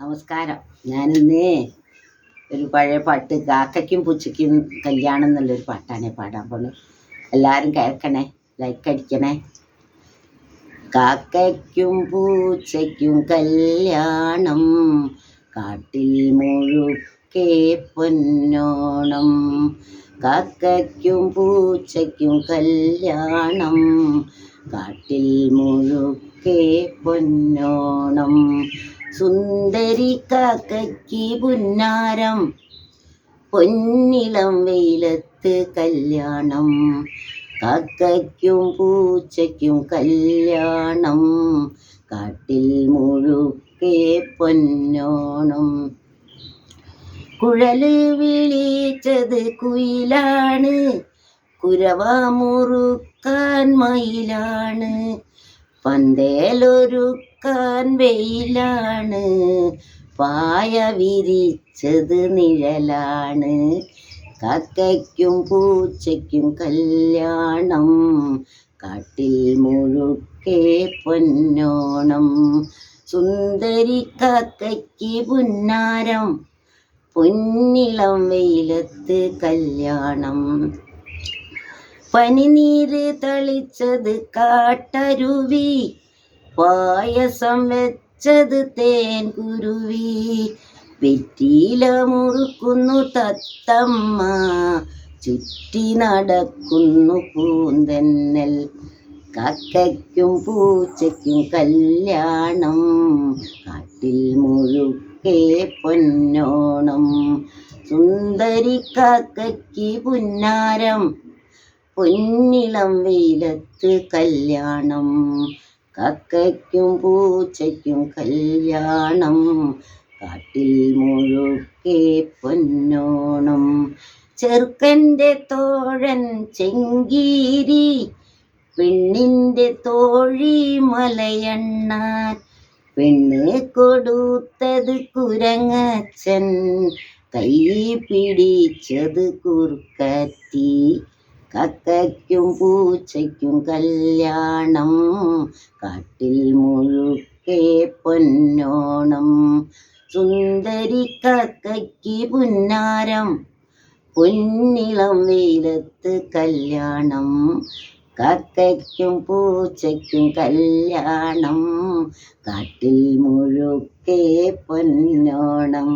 നമസ്കാരം. ഞാനിന്ന് ഒരു പഴയ പാട്ട് കാക്കയ്ക്കും പൂച്ചയ്ക്കും കല്യാണം എന്നുള്ളൊരു പാട്ടാണ് പാടാൻ പോണത് എല്ലാവരും കേൾക്കണേ ലൈക്ക് അടിക്കണേ. കാക്കയ്ക്കും പൂച്ചയ്ക്കും കല്യാണം കാട്ടിൽ മുഴുക്കെ പൊന്നോണം. കാക്കയ്ക്കും പൂച്ചയ്ക്കും കല്യാണം കാട്ടിൽ മുഴുക്കെ പൊന്നോണം. സുന്ദരി കാക്കയ്ക്ക് പുന്നാരം പൊന്നിളം വെയിലത്ത് കല്യാണം. കാക്കയ്ക്കും പൂച്ചയ്ക്കും കല്യാണം കാട്ടിൽ മുഴുക്കെ പൊന്നോണം. കുഴൽ വിളിച്ചത് കുയിലാണ് കുരവ മുറുക്കാൻ മയിലാണ്. പന്തേലൊരുക്കാൻ വെയിലാണ്. പായ വിരിച്ചത് നിഴലാണ്. കാക്കയ്ക്കും പൂച്ചയ്ക്കും കല്യാണം. കാട്ടിൽ മുഴുക്കെ പൊന്നോണം. സുന്ദരി കാക്കയ്ക്ക് പുന്നാരം. പൊന്നിളം വെയിലത്ത് കല്യാണം. പനിനീര് തളിച്ചത് കാട്ടരുവി പായസം വെച്ചത് തേൻ കുരുവി. വെറ്റിയില മുറുക്കുന്നു തത്തമ്മ ചുറ്റി നടക്കുന്നു പൂന്തന്നൽ. കക്കയ്ക്കും പൂച്ചയ്ക്കും കല്യാണം കാട്ടിൽ മുഴുക്കെ പൊന്നോണം. സുന്ദരി കാക്കയ്ക്ക് പുന്നാരം പൊന്നിളം വെയിലത്ത് കല്യാണം. കക്കയ്ക്കും പൂച്ചയ്ക്കും കല്യാണം. കാട്ടിൽ മുഴുക്കെ പൊന്നോണം. ചെറുക്കന്റെ തോഴൻ ചെങ്കീരി പെണ്ണിന്റെ തോഴി മലയണ്ണാൻ. പെണ്ണ് കൊടുത്തത് കുരങ്ങച്ചൻ കൈ പിടിച്ചത് കുറുക്കത്തി. കക്കയ്ക്കും പൂച്ചയ്ക്കും കല്യാണം കാട്ടിൽ മുഴുക്കെ പൊന്നോണം. സുന്ദരി കക്കയ്ക്ക് പുന്നാരം പൊന്നിളം വെയിലത്ത് കല്യാണം. കക്കയ്ക്കും പൂച്ചയ്ക്കും കല്യാണം കാട്ടിൽ മുഴുക്കെ പൊന്നോണം.